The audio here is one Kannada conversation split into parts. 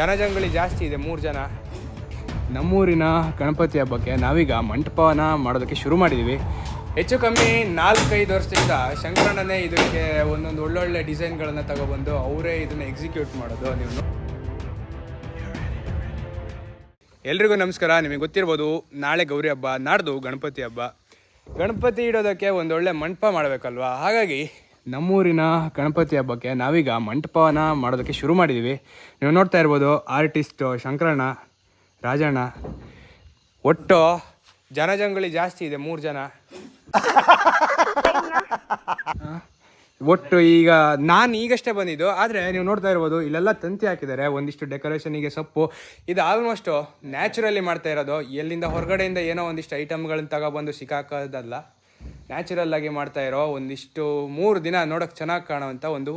ಜನಜಂಗಳಿ ಜಾಸ್ತಿ ಇದೆ, ಮೂರು ಜನ. ನಮ್ಮೂರಿನ ಗಣಪತಿ ಹಬ್ಬಕ್ಕೆ ನಾವೀಗ ಮಂಟಪನ ಮಾಡೋದಕ್ಕೆ ಶುರು ಮಾಡಿದ್ದೀವಿ ಹೆಚ್ಚು ಕಮ್ಮಿ ನಾಲ್ಕೈದು ವರ್ಷದಿಂದ ಶಂಕರಣ್ಣನೇ ಇದಕ್ಕೆ ಒಂದೊಂದು ಒಳ್ಳೊಳ್ಳೆ ಡಿಸೈನ್ಗಳನ್ನು ತಗೊಬಂದು ಅವರೇ ಇದನ್ನು ಎಕ್ಸಿಕ್ಯೂಟ್ ಮಾಡೋದು, ನೀವು ಎಲ್ರಿಗೂ ನಮಸ್ಕಾರ. ನಿಮಗೆ ಗೊತ್ತಿರ್ಬೋದು, ನಾಳೆ ಗೌರಿ ಹಬ್ಬ, ನಾಡ್ದು ಗಣಪತಿ ಹಬ್ಬ. ಗಣಪತಿ ಇಡೋದಕ್ಕೆ ಒಂದೊಳ್ಳೆ ಮಂಟಪ ಮಾಡಬೇಕಲ್ವಾ? ಹಾಗಾಗಿ ನಮ್ಮೂರಿನ ಗಣಪತಿ ಹಬ್ಬಕ್ಕೆ ನಾವೀಗ ಮಂಟಪನ ಮಾಡೋದಕ್ಕೆ ಶುರು ಮಾಡಿದ್ದೀವಿ ನೀವು ನೋಡ್ತಾ ಇರ್ಬೋದು ಆರ್ಟಿಸ್ಟು ಶಂಕರಣ್ಣ, ರಾಜಣ್ಣ. ಒಟ್ಟು ಜನಜಂಗುಳಿ ಜಾಸ್ತಿ ಇದೆ, ಮೂರು ಜನ. ಒಟ್ಟು ಈಗ ನಾನು ಈಗಷ್ಟೇ ಬಂದಿದ್ದು, ಆದರೆ ನೀವು ನೋಡ್ತಾ ಇರ್ಬೋದು ಇಲ್ಲೆಲ್ಲ ತಂತಿ ಹಾಕಿದ್ದಾರೆ. ಒಂದಿಷ್ಟು ಡೆಕೋರೇಷನಿಗೆ ಸೊಪ್ಪು. ಇದು ಆಲ್ಮೋಸ್ಟು ನ್ಯಾಚುರಲಿ ಮಾಡ್ತಾ ಇರೋದು. ಎಲ್ಲಿಂದ ಹೊರಗಡೆಯಿಂದ ಏನೋ ಒಂದಿಷ್ಟು ಐಟಮ್ಗಳನ್ನ ತಗೊಬಂದು ಸಿಕ್ಕಾಕೋದಲ್ಲ ನ್ಯಾಚುರಲ್ ಆಗಿ ಮಾಡ್ತಾ ಇರೋ ಒಂದಿಷ್ಟು ಮೂರು ದಿನ ನೋಡೋಕೆ ಚೆನ್ನಾಗಿ ಕಾಣುವಂಥ ಒಂದು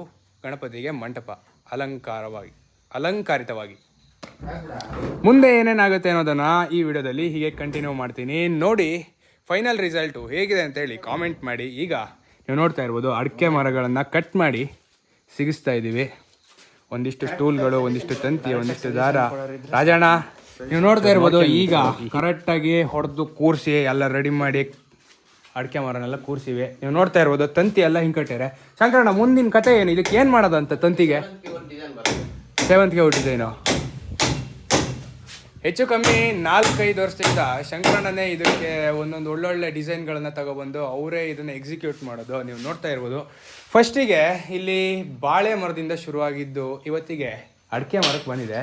ಗಣಪತಿಗೆ ಮಂಟಪ. ಅಲಂಕಾರವಾಗಿ, ಅಲಂಕಾರಿತವಾಗಿ. ಮುಂದೆ ಏನೇನಾಗುತ್ತೆ ಅನ್ನೋದನ್ನು ಈ ವಿಡಿಯೋದಲ್ಲಿ ಹೀಗೆ ಕಂಟಿನ್ಯೂ ಮಾಡ್ತೀನಿ. ನೋಡಿ ಫೈನಲ್ ರಿಸಲ್ಟು ಹೇಗಿದೆ ಅಂತೇಳಿ ಕಾಮೆಂಟ್ ಮಾಡಿ. ಈಗ ನೀವು ನೋಡ್ತಾ ಇರ್ಬೋದು, ಅಡಿಕೆ ಮರಗಳನ್ನು ಕಟ್ ಮಾಡಿ ಸಿಗಿಸ್ತಾ ಇದ್ದೀವಿ. ಒಂದಿಷ್ಟು ಸ್ಟೂಲ್ಗಳು ಒಂದಿಷ್ಟು ತಂತಿ ಒಂದಿಷ್ಟು ದಾರ. ರಾಜಣ್ಣ, ನೀವು ನೋಡ್ತಾ ಇರ್ಬೋದು, ಈಗ ಕರೆಕ್ಟಾಗಿ ಹೊಡೆದು ಕೂರಿಸಿ, ಎಲ್ಲ ರೆಡಿ ಮಾಡಿ ಅಡಿಕೆ ಮರನೆಲ್ಲ ಕೂರಿಸಿವೆ. ನೀವು ನೋಡ್ತಾ ಇರ್ಬೋದು, ತಂತಿ ಎಲ್ಲ ಹಿಂಗೆ ಕಟ್ಟಿದ್ದಾರೆ ಶಂಕರಣ್ಣ, ಮುಂದಿನ ಕತೆ ಏನು? ಇದಕ್ಕೆ ಏನು ಮಾಡೋದಂತ ತಂತಿಗೆ? ಸೇವಂತಿಗೆ ಡಿಸೈನು ಹೆಚ್ಚು ಕಮ್ಮಿ ನಾಲ್ಕೈದು ವರ್ಷದಿಂದ ಶಂಕರಣ್ಣನೇ ಇದಕ್ಕೆ ಒಂದೊಂದು ಒಳ್ಳೊಳ್ಳೆ ಡಿಸೈನ್ಗಳನ್ನು ತಗೊಬಂದು ಅವರೇ ಇದನ್ನು ಎಕ್ಸಿಕ್ಯೂಟ್ ಮಾಡೋದು. ನೀವು ನೋಡ್ತಾ ಇರ್ಬೋದು. ಫಸ್ಟಿಗೆ ಇಲ್ಲಿ ಬಾಳೆ ಮರದಿಂದ ಶುರುವಾಗಿದ್ದು ಇವತ್ತಿಗೆ ಅಡಿಕೆ ಮರಕ್ಕೆ ಬಂದಿದೆ.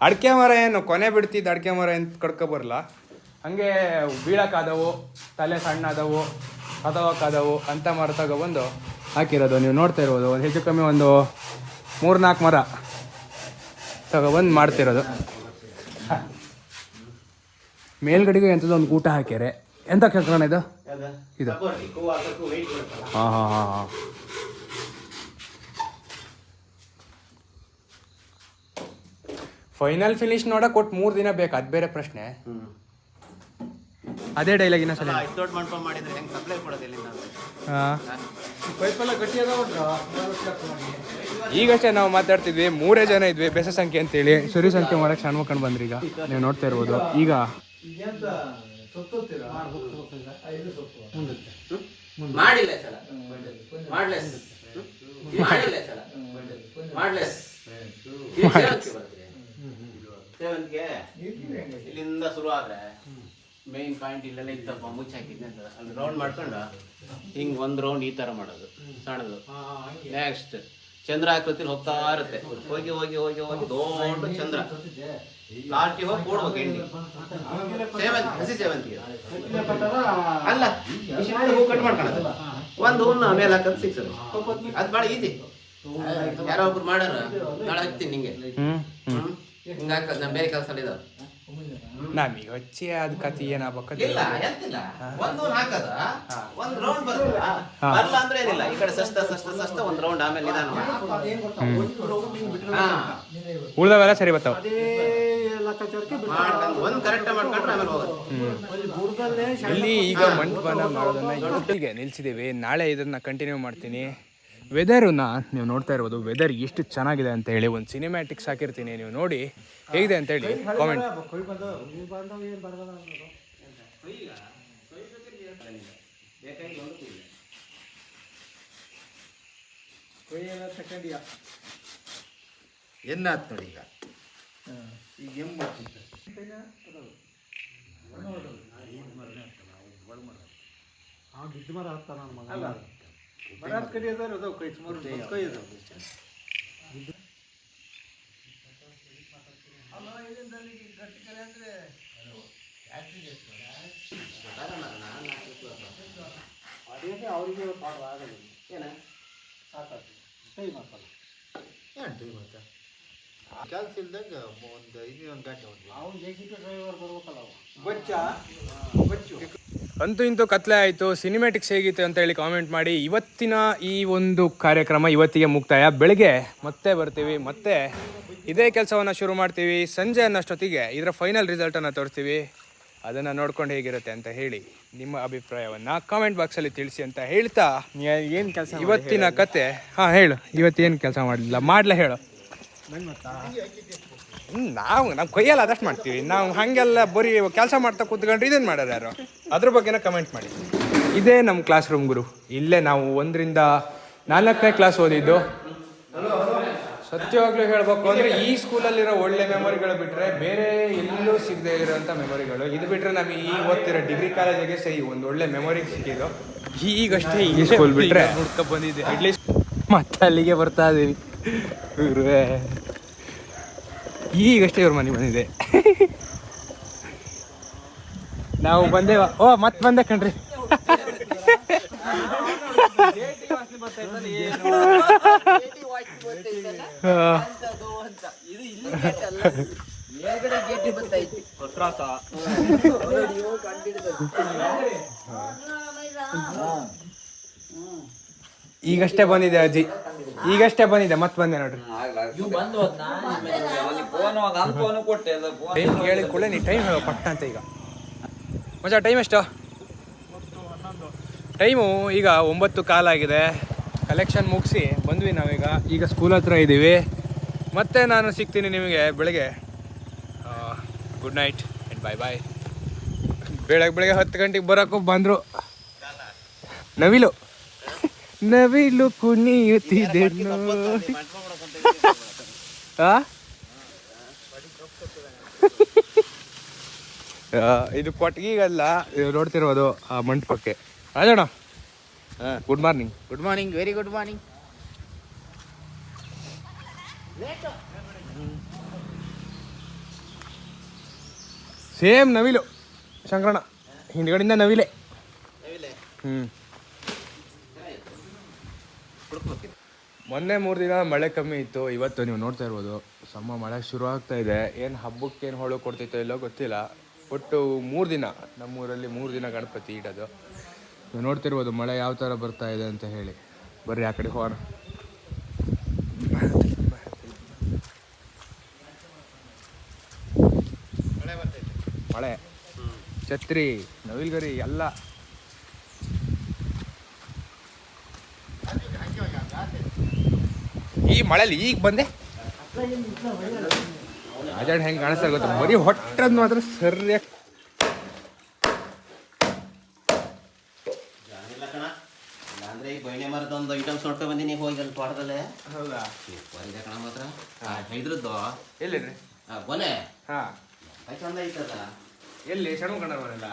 ಅಡಿಕೆ ಮರ ಏನು, ಕೊನೆ ಬಿಡ್ತಿದ್ದ ಅಡಿಕೆ ಮರ ಏನು ಕಡ್ಕೊಬರಲ್ಲ ಹಂಗೆ ಬೀಳಕ್ಕಾದವು ತಲೆ ಸಣ್ಣಾದವು ಕದವಕ್ಕಾದವು ಅಂತ ಮರ ತಗೊಬಂದು ಹಾಕಿರೋದು. ನೀವು ನೋಡ್ತಾ ಇರ್ಬೋದು ಒಂದು ಹೆಚ್ಚು ಕಮ್ಮಿ ಒಂದು ಮೂರು ನಾಲ್ಕು ಮರ ತಗೊಬಂದು ಮಾಡ್ತಿರೋದು. ಮೇಲ್ಗಡೆಗೂ ಎಂಥದ್ದು ಒಂದು ಊಟ ಹಾಕ್ಯಾರೆ. ಎಂಥ ಕೆಲಸ ಇದು? ಇದು. ಹಾಂ ಹಾಂ ಹಾಂ ಹಾಂ. ಫೈನಲ್ ಫಿನಿಶ್ ನೋಡಕ್ಕೆ ಕೊಟ್ಟು ಮೂರು ದಿನ ಬೇಕು? ಅದು ಬೇರೆ ಪ್ರಶ್ನೆ. ಅದೇ ಡೈಲಾಗ್ ಇನ್ನೊಂದು ಸಲ ದೊಡ್ಡ ಮಂಟಪ ಮಾಡಿದ್ರೆ ಹೆಂಗೆ ಸಪ್ಲೈ ಕೊಡೋದು ಇಲ್ಲಿಂದ ಹಾಂ. ಈಗಷ್ಟೇ ನಾವು ಮಾತಾಡ್ತಿದ್ವಿ ಮೂರೇ ಜನ ಇದ್ವಿ ಬೆಸ ಸಂಖ್ಯೆ ಅಂತೇಳಿ. ಸರಿ ಸಂಖ್ಯೆ ಮಾಡಕ್ಕೆ ಶಾಣ್ ಮಕ್ಕಳು ಬಂದ್ರಿ ಈಗ ನೀವು ನೋಡ್ತಾ ಇರ್ಬೋದು. ಈಗ. ಮಾಡಿಲ್ಲ ಸಲ. ಮಾಡ್ಲೆಸ್. ಮಾಡಿಲ್ಲ ಈ ಸಲ. ಮಾಡ್ಲೆಸ್. ಇದು ಸೇವಂತಿಗೆ ಬರುತ್ತೆ. ಸೇವಂತಿಗೆ ಇಲ್ಲಿಂದ ಶುರು ಆದ್ರೆ ಮೈನ್ ಪಾಯಿಂಟ್ ಇಲ್ಲೆಲ್ಲ ಇತ್ತಪ್ಪ ಮುಚ್ಚಿ ಹಾಕಿದ್ನೆ ಅಂತ ಅಲ್ಲಿ ರೌಂಡ್ ಮಾಡ್ಕೊಂಡು ಹಿಂಗೆ ಒಂದು ರೌಂಡ್ ಈ ಥರ ಮಾಡೋದು ಸಣ್ಣದು. ನೆಕ್ಸ್ಟ್ ಚಂದ್ರಾಕೃತಿಲಿ ಹೋಗ್ತಾ ಇರುತ್ತೆ. ಹೋಗಿ ಹೋಗಿ ಹೋಗಿ ಹೋಗಿ ದೊಡ್ಡ ಚಂದ್ರ. ಲಾಸ್ಟಿಗೆ ಹೋಗಿ ಕೂಡ್ಬೇಕು ಎಂಡಿ ಸೇವಂತಿ ಹಸಿ ಸೇವಂತಿಗೆ ಅಲ್ಲ ಹೂ ಕಟ್ ಮಾಡ್ಕೊಳ್ಳೋದು. ಒಂದು ಹೂನ ಮೇಲೆ ಹಾಕೋದು ಸಿಕ್ಸರು ಅದು. ಭಾಳ ಈಸಿ ಯಾರೋ ಒಬ್ರು ಮಾಡ್ಯಾರ ನಾಳೆ ಹಾಕ್ತೀನಿ ನಿಂಗೆ. ಹಿಂಗೆ ಹಾಕೋದು ನಾನು ಬೇರೆ ಕೆಲಸ ಇದಾವ. ನಮಗೆ ಹಚ್ಚಿ ಅದ್ ಕತಿ ಏನಾಗ್ಬೇಕು ಇಲ್ಲ ಒಂದು ಹಾಕದ? ಒಂದ್ ರೌಂಡ್ ಬರ್ತದ? ಬರಲ್ಲ ಅಂದ್ರೆ ಏನಿಲ್ಲ. ಈ ಕಡೆ ಸಸ್ತ ಸಸ್ತ ಸಸ್ತ ಒಂದು ರೌಂಡ್ ಆಮೇಲೆ ನಿಧಾನ ಉಳ್ದವೆಲ್ಲ ಸರಿ ಬರ್ತಾವ. ಮಾಡ್ಕೊಂಡು ಒಂದ್ ಕರೆಕ್ಟ್ ಮಾಡ್ಕೊಂಡ್ರೆ ಆಮೇಲೆ ಹೋಗೋದು ಇಲ್ಲಿ ಈಗ ಮಂಟಪನ ಮಾಡೋದನ್ನ ಇವತ್ತಿಗೆ ನಿಲ್ಸಿದ್ದೀವಿ. ನಾಳೆ ಇದನ್ನ ಕಂಟಿನ್ಯೂ ಮಾಡ್ತೀನಿ. ವೆದರ್ನ ನೀವು ನೋಡ್ತಾ ಇರ್ಬೋದು ವೆದರ್ ಎಷ್ಟು ಚೆನ್ನಾಗಿದೆ ಅಂತ ಹೇಳಿ ಒಂದು ಸಿನಿಮ್ಯಾಟಿಕ್ಸ್ ಹಾಕಿರ್ತೀನಿ. ನೀವು ನೋಡಿ ಹೇಗಿದೆ ಅಂತ ಹೇಳಿ ಕಾಮೆಂಟ್ ಎನ್ನಾತ್ ನೋಡಿ ಈಗ? ಈಗ ಹೆಂಗ್ ಬರ್ತಿತ್ತು ಕೆಲಸ ಇಲ್ದಾಗ ಒಂದು ಇದು ಒಂದು ಗಂಟೆ ಹೋದ್ವಿ ಅಂತೂ ಇಂತೂ ಕತ್ಲೆ ಆಯಿತು ಸಿನಿಮ್ಯಾಟಿಕ್ಸ್ ಹೇಗಿತ್ತು ಅಂತ ಹೇಳಿ ಕಾಮೆಂಟ್ ಮಾಡಿ. ಇವತ್ತಿನ ಈ ಒಂದು ಕಾರ್ಯಕ್ರಮ ಇವತ್ತಿಗೆ ಮುಕ್ತಾಯ. ಬೆಳಗ್ಗೆ ಮತ್ತೆ ಬರ್ತೀವಿ ಮತ್ತೆ ಇದೇ ಕೆಲಸವನ್ನು ಶುರು ಮಾಡ್ತೀವಿ. ಸಂಜೆ ಅನ್ನೋಷ್ಟೊತ್ತಿಗೆ ಇದರ ಫೈನಲ್ ರಿಸಲ್ಟನ್ನು ತೋರಿಸ್ತೀವಿ. ಅದನ್ನು ನೋಡ್ಕೊಂಡು ಹೇಗಿರುತ್ತೆ ಅಂತ ಹೇಳಿ ನಿಮ್ಮ ಅಭಿಪ್ರಾಯವನ್ನು ಕಾಮೆಂಟ್ ಬಾಕ್ಸಲ್ಲಿ ತಿಳಿಸಿ ಅಂತ ಹೇಳ್ತಾ ಏನು ಕೆಲಸ ಇವತ್ತಿನ ಕತೆ. ಹಾಂ ಹೇಳು. ಇವತ್ತೇನು ಕೆಲಸ ಮಾಡಲಿಲ್ಲ? ಮಾಡ್ಲೇ ಹೇಳು. ನಾವು ನಮ್ಮ ಕೈಯಲ್ಲಿ ಆದಷ್ಟು ಮಾಡ್ತೀವಿ. ನಾವು ಹಾಗೆಲ್ಲ ಬರೀ ಕೆಲಸ ಮಾಡ್ತಾ ಕೂತ್ಕೊಂಡ್ರೆ ಇದೇನು ಮಾಡೋದು ಯಾರು? ಅದ್ರ ಬಗ್ಗೆನ ಕಮೆಂಟ್ ಮಾಡಿ. ಇದೇ ನಮ್ಮ ಕ್ಲಾಸ್ ರೂಮ್ ಗುರು. ಇಲ್ಲೇ ನಾವು ಒಂದರಿಂದ ನಾಲ್ಕನೇ ಕ್ಲಾಸ್ ಓದಿದ್ದು. ಸತ್ಯವಾಗ್ಲೂ ಹೇಳ್ಬೇಕು ಅಂದ್ರೆ ಈ ಸ್ಕೂಲಲ್ಲಿರೋ ಒಳ್ಳೆ ಮೆಮೊರಿಗಳು ಬಿಟ್ರೆ ಬೇರೆ ಎಲ್ಲೂ ಸಿಗದೆ ಇರೋಂಥ ಮೆಮೊರಿಗಳು ಇದು ಬಿಟ್ರೆ ನಮಗೆ ಈ ಓದ್ತಿರೋ ಡಿಗ್ರಿ ಕಾಲೇಜಿಗೆ ಸರಿ ಒಂದು ಒಳ್ಳೆ ಮೆಮೊರಿ ಸಿಕ್ಕಿದ್ದು. ಈಗಷ್ಟೇ ಈ ಸ್ಕೂಲ್ ಬಿಟ್ರೆ ಹುಡ್ಕ ಬಂದಿದ್ದೆ. ಅಟ್ಲೀಸ್ಟ್ ಮತ್ತೆ ಅಲ್ಲಿಗೆ ಬರ್ತಾ ಇದ್ದೀವಿ ಈಗಷ್ಟೇ ಇವ್ರ ಮನೆಗೆ ಬಂದಿದೆ ನಾವು ಬಂದೇವ ಓ ಮತ್ತೆ ಬಂದೆ ಕಣ್ರಿ. ಈಗಷ್ಟೇ ಬಂದಿದೆ ಅಜ್ಜಿ. ಈಗಷ್ಟೇ ಬಂದಿದೆ ಮತ್ತೆ ಬಂದೆ ನೋಡ್ರಿ. ಟೈಮ್ ಹೇಳಿದ ಕೂಡಲೇ ನೀ ಟೈಮ್ ಹೇಳೋ ಪಟ್ಟ ಅಂತ ಈಗ. ಮಜಾ ಟೈಮ್ ಎಷ್ಟು? ಟೈಮು ಈಗ ಒಂಬತ್ತು ಕಾಲಾಗಿದೆ ಕಲೆಕ್ಷನ್ ಮುಗಿಸಿ ಬಂದ್ವಿ ನಾವೀಗ. ಈಗ ಸ್ಕೂಲ್ ಹತ್ರ ಇದ್ದೀವಿ ಮತ್ತೆ ನಾನು ಸಿಗ್ತೀನಿ ನಿಮಗೆ ಬೆಳಗ್ಗೆ. Good night and bye bye ಬೆಳಗ್ಗೆ ಬೆಳಗ್ಗೆ ಹತ್ತು ಗಂಟೆಗೆ ಬರೋಕ್ಕೂ ಬಂದರು. ನವಿಲು. ನವಿಲು ಕುಣಿಯುತ್ತಿದೆ ನೋಡಿ ಆ? ಆ, ಇದು ಕೊಟ್ಟಿಗೆಗಲ್ಲ ಇದು ನೋಡ್ತಿರೋದು ಆ ಮಂಟಪಕ್ಕೆ. Rajanna good morning good morning very good morning same ನವಿಲು ಶಂಕರಣ ಹಿಂದ್ಗಡೆಯಿಂದ ನವಿಲೆ. ಹ್ಮ್. ಮೊನ್ನೆ ಮೂರು ದಿನ ಮಳೆ ಕಮ್ಮಿ ಇತ್ತು ಇವತ್ತು ನೀವು ನೋಡ್ತಾ ಇರ್ಬೋದು. ಸಮ ಮಳೆ ಶುರು ಆಗ್ತಾ ಇದೆ. ಏನು ಹಬ್ಬಕ್ಕೆ ಏನು ಹೊಳು ಕೊಡ್ತೈತೋ ಇಲ್ಲೋ ಗೊತ್ತಿಲ್ಲ. ಒಟ್ಟು ಮೂರು ದಿನ, ನಮ್ಮೂರಲ್ಲಿ ಮೂರು ದಿನ ಗಣಪತಿ ಇಡೋದು. ನೀವು ನೋಡ್ತಿರ್ಬೋದು ಮಳೆ ಯಾವ ಥರ ಬರ್ತಾ ಇದೆ ಅಂತ ಹೇಳಿ. ಬರ್ರಿ ಆ ಕಡೆ ಹೋಗೋಣ. ಮಳೆ. ಛತ್ರಿ, ನವಿಲ್ಗರಿ, ಎಲ್ಲ. ಈ ಮಳೆಯಲ್ಲಿ ಈಗ ಬಂದೆ. ರಾಜಾಡ್ ಹೆಂಗೆ ಕಾಣಿಸ್ತಾ ಗೊತ್ತಾ? ಬರೀ ಹೊಟ್ಟದ್ ಮಾತ್ರ ಸರ್ಯ ಇಲ್ಲ ಕಣ. ಅಂದ್ರೆ ಈ ಬೈನೆ ಮರದ ಒಂದು ಐಟಮ್ಸ್ ನೋಡ್ಕೊ ಬಂದಿನಿ ಹೋಗಿ ಅಲ್ಲಿ ತೋಟದಲ್ಲೇ. ಹೌದಾ? ಬಂದೆ ಕಣ ಮಾತ್ರ. ಇದ್ರದ್ದು ಎಲ್ಲಿರಿ ಆ, ಕೊನೆ. ಹಾ. ಆಯ್ತು ಚಂದ ಐತದ ಎಲ್ಲಿ? ಸಣ್ಣ ಬರಲ್ಲ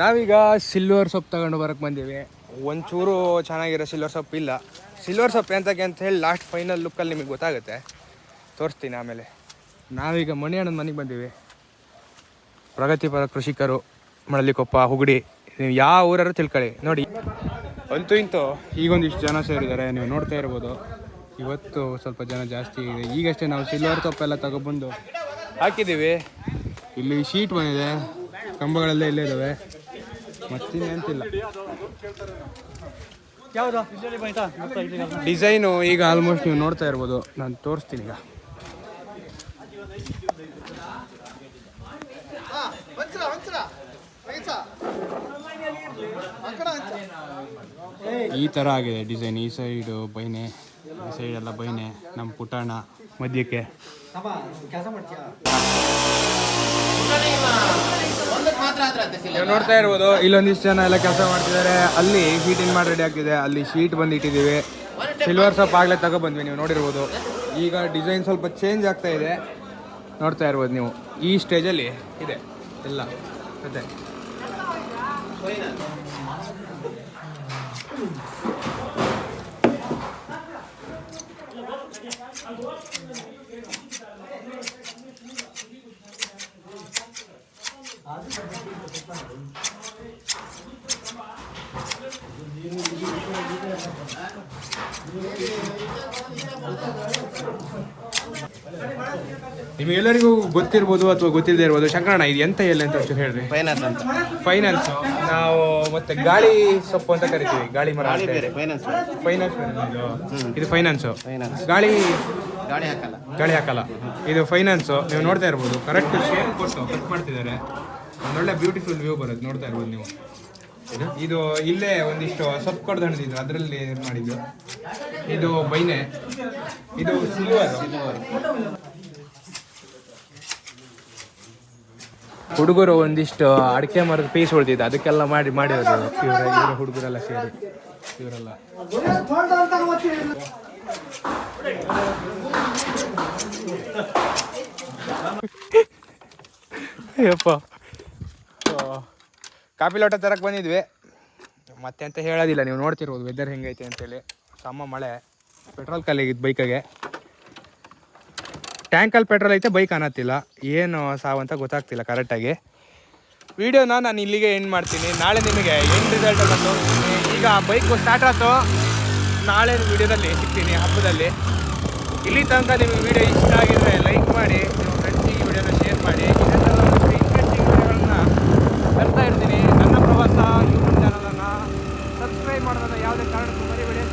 ನಾವೀಗ ಸಿಲ್ವರ್ ಸೊಪ್ಪು ತಗೊಂಡು ಬರಕ್ಕೆ ಬಂದೀವಿ. ಒಂಚೂರು ಚೆನ್ನಾಗಿರೋ ಸಿಲ್ವರ್ ಸೊಪ್ಪು ಇಲ್ಲ. ಸಿಲ್ವರ್ ಸೊಪ್ಪು ಎಂತಕ್ಕೆ ಅಂತ ಹೇಳಿ ಲಾಸ್ಟ್ ಫೈನಲ್ ಲುಕ್ಕಲ್ಲಿ ನಿಮಗೆ ಗೊತ್ತಾಗುತ್ತೆ. ತೋರಿಸ್ತೀನಿ ಆಮೇಲೆ. ನಾವೀಗ ಮಣಿಯಣ್ಣನ ಮನೆಗೆ ಬಂದೀವಿ. ಪ್ರಗತಿಪರ ಕೃಷಿಕರು ಮಳಲಿಕೊಪ್ಪ ಹುಗುಡಿ ನೀವು ಯಾವ ಊರಾರು ತಿಳ್ಕೊಳ್ಳಿ. ನೋಡಿ. ಅಂತೂ ಇಂತೂ ಈಗೊಂದಿಷ್ಟು ಜನ ಸೇರಿದ್ದಾರೆ ನೀವು ನೋಡ್ತಾ ಇರ್ಬೋದು. ಇವತ್ತು ಸ್ವಲ್ಪ ಜನ ಜಾಸ್ತಿ ಇದೆ. ಈಗಷ್ಟೇ ನಾವು ಸಿಲ್ವರ್ ತೊಪ್ಪೆಲ್ಲ ತಗೊಬಂದು ಹಾಕಿದ್ದೀವಿ. ಇಲ್ಲಿ ಶೀಟ್ ಬಂದಿದೆ. ಕಂಬಗಳೆಲ್ಲ ಇಲ್ಲೇ ಇದ್ದಾವೆ. ಮತ್ತಿನ್ನೆಂತಿಲ್ಲ ಡಿಸೈನು ಈಗ ಆಲ್ಮೋಸ್ಟ್ ನೀವು ನೋಡ್ತಾ ಇರ್ಬೋದು. ನಾನು ತೋರಿಸ್ತೀನಿ ಈಗ. ಈ ಥರ ಆಗಿದೆ ಡಿಸೈನ್ ಈ ಸೈಡು ಬೈನೆ ಈ ಸೈಡ್ ಎಲ್ಲ ಬೈನೆ ನಮ್ಮ ಪುಟಾಣ ಮಧ್ಯಕ್ಕೆ. ನೋಡ್ತಾ ಇರ್ಬೋದು ಇಲ್ಲೊಂದಿಷ್ಟು ಜನ ಎಲ್ಲ ಕೆಲಸ ಮಾಡ್ತಿದ್ದಾರೆ. ಅಲ್ಲಿ ಹೀಟಿಂಗ್ ಮಾಡಿ ರೆಡಿ ಆಗ್ತಿದೆ. ಅಲ್ಲಿ ಶೀಟ್ ಬಂದು ಇಟ್ಟಿದ್ದೀವಿ ಸಿಲ್ವರ್ ಸಪ್ ಆಗಲೇ ತಗೊಬಂದ್ವಿ ನೀವು ನೋಡಿರ್ಬೋದು. ಈಗ ಡಿಸೈನ್ ಸ್ವಲ್ಪ ಚೇಂಜ್ ಆಗ್ತಾ ಇದೆ. ನೋಡ್ತಾ ಇರ್ಬೋದು ನೀವು. ಈ ಸ್ಟೇಜಲ್ಲಿ ಇದೆ. ಎಲ್ಲ. ಮತ್ತೆ ನಿಮಗೆಲ್ಲರಿಗೂ ಗೊತ್ತಿರ್ಬೋದು ಅಥವಾ ಗೊತ್ತಿಲ್ಲದೆ ಇರ್ಬೋದು ಶಂಕರಣ್ಣ ಇದು ಎಂತ ಎಲೆ ಅಂತ ಒಂಚೂರು ಹೇಳ್ರಿ? ಫೈನಾನ್ಸ್ ಅಂತ. ಫೈನಾನ್ಸ್ ನಾವು ಮತ್ತೆ ಗಾಳಿ ಸೊಪ್ಪು ಅಂತ ಕರಿತೀವಿ ಗಾಳಿ ಮರ ಫೈನಾನ್ಸ್ ಫೈನಾನ್ಸ್ ಇದು ಫೈನಾನ್ಸು ಫೈನಾನ್ಸ್ ಗಾಳಿ ಗಾಳಿ ಹಾಕಲ್ಲ. ಗಾಳಿ ಹಾಕಲ್ಲ. ಇದು ಫೈನಾನ್ಸು ನೀವು ನೋಡ್ತಾ ಇರ್ಬೋದು. ಕರೆಕ್ಟ್ ಶೇಪ್ ಕೊಟ್ಟು ಕಟ್ ಮಾಡ್ತಿದ್ದಾರೆ. ಒಂದೊಳ್ಳೆ ಬ್ಯೂಟಿಫುಲ್ ವ್ಯೂ ಬರುತ್ತೆ. ನೋಡ್ತಾ ಇರ್ಬೋದು ನೀವು. ಇದು? ಇಲ್ಲೇ ಒಂದಿಷ್ಟು ಸೊಪ್ಪು ಕಡ್ದು ಅದರಲ್ಲಿ ಮಾಡಿದ್ದು. ಇದು ಬೈನೆ ಇದು ಸಿಲ್ವರ್ ಹುಡುಗರು ಒಂದಿಷ್ಟು ಅಡಿಕೆ ಮರದ ಪೀಸ್ ಉಳಿದಿದೆ, ಅದಕ್ಕೆಲ್ಲ ಮಾಡಿ, ಮಾಡಿರೋದು. ಇವರ ಇವರ ಹುಡುಗರೆಲ್ಲ ಸೇರಿ. ಇವರೆಲ್ಲ. ಯಪ್ಪ ಕಾಫಿ ಲೋಟ ತರಕ್ಕೆ ಬಂದಿದ್ವಿ. ಮತ್ತೆ ಅಂತ ಹೇಳೋದಿಲ್ಲ, ನೀವು ನೋಡ್ತಿರ್ಬೋದು ವೆದರ್ ಹೆಂಗೈತೆ ಅಂತೇಳಿ. ಸಮ ಮಳೆ. ಪೆಟ್ರೋಲ್ ಖಾಲಿಯಾಗಿದ್ದು ಬೈಕಾಗೆ ಟ್ಯಾಂಕಲ್ಲಿ ಪೆಟ್ರೋಲ್ ಐತೆ ಬೈಕ್ ಅನ್ನತ್ತಿಲ್ಲ ಏನು ಸಾವು ಅಂತ ಗೊತ್ತಾಗ್ತಿಲ್ಲ ಕರೆಕ್ಟಾಗಿ ವೀಡಿಯೋನ ನಾನು ಇಲ್ಲಿಗೆ ಎಂಡ್ ಮಾಡ್ತೀನಿ. ನಾಳೆ ನಿಮಗೆ ಏನು ರಿಸಲ್ಟ್ ಅನ್ನೋದು ಈಗ ಬೈಕ್ ಸ್ಟಾರ್ಟ್ ಆಯಿತು. ನಾಳೆ ವೀಡಿಯೋದಲ್ಲಿ ಸಿಗ್ತೀನಿ ಹಬ್ಬದಲ್ಲಿ. ಇಲ್ಲಿ ತನಕ ನಿಮಗೆ ವಿಡಿಯೋ ಇಷ್ಟ ಆಗಿದ್ರೆ ಲೈಕ್ ಮಾಡಿ, ನಿಮ್ಮ ಫ್ರೆಂಡ್ಸಿಗೆ ವೀಡಿಯೋನ ಶೇರ್ ಮಾಡಿ. ಇಂಟ್ರೆಸ್ಟಿಂಗ್ ವೀಡಿಯೋಗಳನ್ನ ಬರ್ತಾ ಇರ್ತೀನಿ. ನನ್ನ ಪ್ರವಾಸ ಯೂಟ್ಯೂಬ್ ಚಾನಲನ್ನು ಸಬ್ಸ್ಕ್ರೈಬ್ ಮಾಡೋದನ್ನು ಯಾವುದೇ ಕಾರಣಕ್ಕೂ ಮರಿಬೇಡಿ.